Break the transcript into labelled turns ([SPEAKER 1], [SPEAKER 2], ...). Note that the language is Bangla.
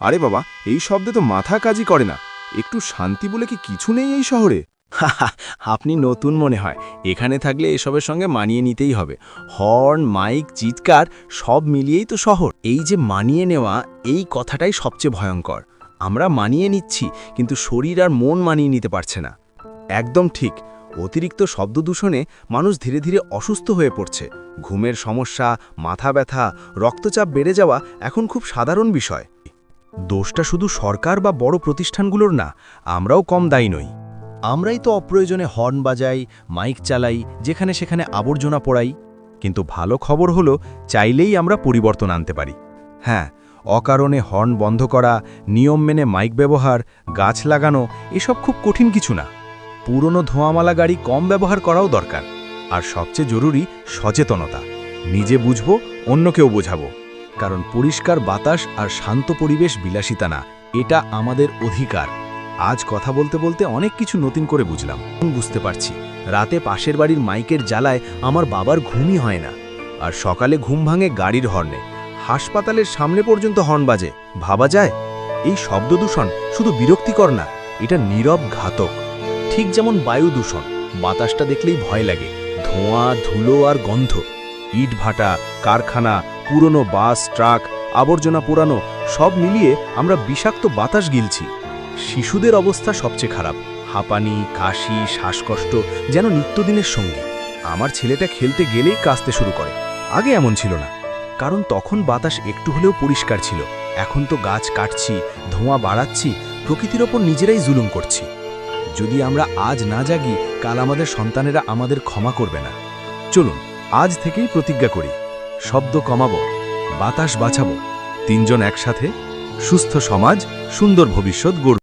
[SPEAKER 1] আরে বাবা, এই শব্দে তো মাথা কাজই করে না। একটু শান্তি বলে কি কিছু নেই এই শহরে?
[SPEAKER 2] আপনি নতুন মনে হয়। এখানে থাকলে এসবের সঙ্গে মানিয়ে নিতেই হবে। হর্ন, মাইক, চিৎকার, সব মিলিয়েই তো শহর। এই যে মানিয়ে নেওয়া, এই কথাটাই সবচেয়ে ভয়ঙ্কর। আমরা মানিয়ে নিচ্ছি, কিন্তু শরীর আর মন মানিয়ে নিতে পারছে না। একদম ঠিক। অতিরিক্ত শব্দ দূষণে মানুষ ধীরে ধীরে অসুস্থ হয়ে পড়ছে। ঘুমের সমস্যা, মাথা ব্যথা, রক্তচাপ বেড়ে যাওয়া এখন খুব সাধারণ বিষয়। দোষটা শুধু সরকার বা বড় প্রতিষ্ঠানগুলোর না, আমরাও কম দায়ী নই। আমরাই তো অপ্রয়োজনে হর্ন বাজাই, মাইক চালাই, যেখানে সেখানে আবর্জনা পড়াই। কিন্তু ভালো খবর হলো, চাইলেই আমরা পরিবর্তন আনতে পারি। হ্যাঁ অকারণে হর্ন বন্ধ করা, নিয়ম মেনে মাইক ব্যবহার, গাছ লাগানো, এসব খুব কঠিন কিছু না। পুরনো ধোঁয়ামালা গাড়ি কম ব্যবহার করাও দরকার। আর সবচেয়ে জরুরি সচেতনতা। নিজে বুঝব, অন্যকেও বোঝাবো। কারণ পরিষ্কার বাতাস আর শান্ত পরিবেশ বিলাসিতা না, এটা আমাদের অধিকার। আজ কথা বলতে বলতে অনেক কিছু নতুন করে বুঝলাম। বুঝতে পারছি, রাতে পাশের বাড়ির মাইকের জ্বালায় আমার বাবার ঘুমই হয় না। আর সকালে ঘুম ভাঙে গাড়ির হর্নে। হাসপাতালের সামনে পর্যন্ত হর্ন বাজে, ভাবা যায়? এই শব্দ দূষণ শুধু বিরক্তিকর না, এটা নীরব ঘাতক। ঠিক যেমন বায়ু দূষণ, বাতাসটা দেখলেই ভয় লাগে। ধোঁয়া, ধুলো আর গন্ধ। ইট ভাটা, কারখানা পুরনো বাস, ট্রাক, আবর্জনা পোড়ানো, সব মিলিয়ে আমরা বিষাক্ত বাতাস গিলছি। শিশুদের অবস্থা সবচেয়ে খারাপ। হাঁপানি, কাশি, শ্বাসকষ্ট যেন নিত্যদিনের সঙ্গী। আমার ছেলেটা খেলতে গেলেই কাঁচতে শুরু করে। আগে এমন ছিল না। কারণ তখন বাতাস একটু হলেও পরিষ্কার ছিল। এখন তো গাছ কাটছি, ধোঁয়া বাড়াচ্ছি, প্রকৃতির ওপর নিজেরাই জুলুম করছি। যদি আমরা আজ না জাগি, কাল আমাদের সন্তানেরা আমাদের ক্ষমা করবে না। চলুন, আজ থেকেই প্রতিজ্ঞা করি। শব্দ কমাবো বাতাস বাঁচাবো তিনজন একসাথে সুস্থ সমাজ সুন্দর ভবিষ্যৎ গড়ব